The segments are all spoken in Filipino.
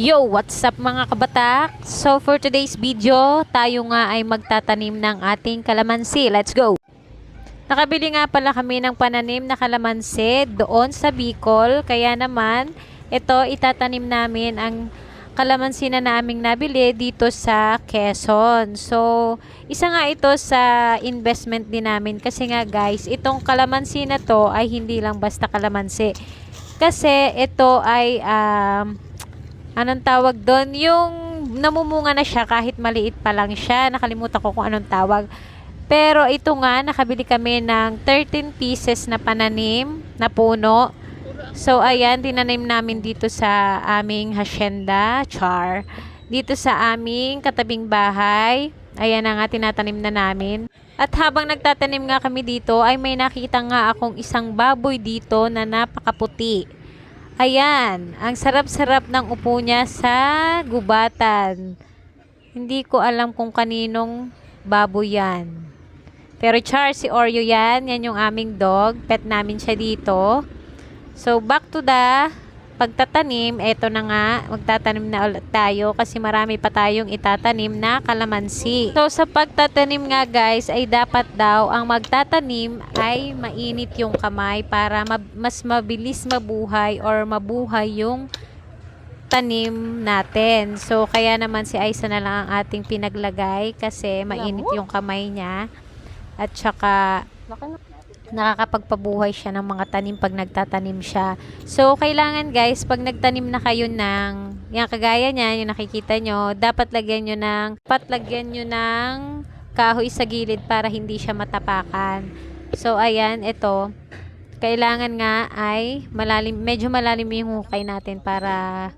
Yo, what's up mga kabatak? So for today's video, tayo nga ay magtatanim ng ating kalamansi. Let's go! Nakabili nga pala kami ng pananim na kalamansi doon sa Bicol. Kaya naman, ito itatanim namin ang kalamansi na naming nabili dito sa Quezon. So, isa nga ito sa investment din namin kasi nga guys, itong kalamansi na to ay hindi lang basta kalamansi. Kasi ito ay um, anong tawag doon? Yung namumunga na siya kahit maliit pa lang siya. Nakalimutan ko kung anong tawag. Pero ito nga, nakabili kami ng 13 pieces na pananim na puno. So, ayan, tinanim namin dito sa aming hacienda, char. Dito sa aming katabing bahay. Ayan na nga, tinatanim na namin. At habang nagtatanim nga kami dito, ay may nakita nga akong isang baboy dito na napakaputi. Ayan, ang sarap-sarap ng upo niya sa gubatan. Hindi ko alam kung kaninong baboy yan. Pero Char, si Oreo yan. Yan yung aming dog. Pet namin siya dito. So, back to the pagtatanim. Eto na nga, magtatanim na ulit tayo kasi marami pa tayong itatanim na kalamansi. So, sa pagtatanim nga guys, ay dapat daw ang magtatanim ay mainit yung kamay para mab- mas mabilis mabuhay or mabuhay yung tanim natin. So, kaya naman si Aisa na lang ang ating pinaglagay kasi mainit yung kamay niya. At saka, nakakapagpabuhay siya ng mga tanim pag nagtatanim siya. So, kailangan guys, pag nagtanim na kayo ng, yan kagaya niya, yung nakikita nyo, dapat lagyan nyo ng, dapat lagyan nyo ng kahoy sa gilid para hindi siya matapakan. So, ayan, ito. Kailangan nga ay malalim, medyo malalim yung hukay natin para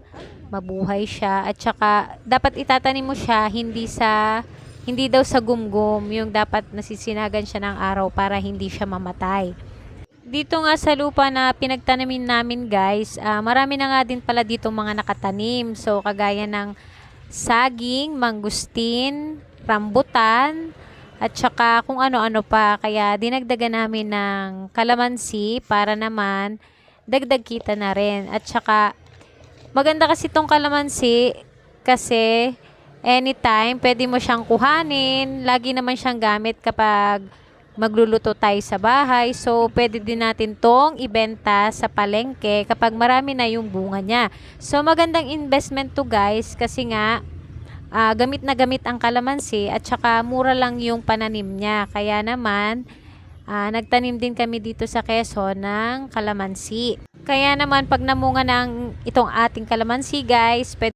mabuhay siya. At saka, dapat itatanim mo siya hindi sa hindi daw sa gumgum, yung dapat nasisinagan siya ng araw para hindi siya mamatay. Dito nga sa lupa na pinagtanamin namin guys, ah, marami na nga din pala dito mga nakatanim. So kagaya ng saging, mangustin, rambutan, at saka kung ano-ano pa. Kaya dinagdagan namin ng kalamansi para naman dagdag kita na rin. At saka maganda kasi tong kalamansi kasi anytime, pwede mo siyang kuhanin. Lagi naman siyang gamit kapag magluluto tayo sa bahay. So, pwede din natin tong ibenta sa palengke kapag marami na yung bunga niya. So, magandang investment to guys kasi nga, ah, gamit na gamit ang kalamansi at saka mura lang yung pananim niya. Kaya naman, ah, nagtanim din kami dito sa Quezon ng kalamansi. Kaya naman, pag namunga ng itong ating kalamansi guys, pwede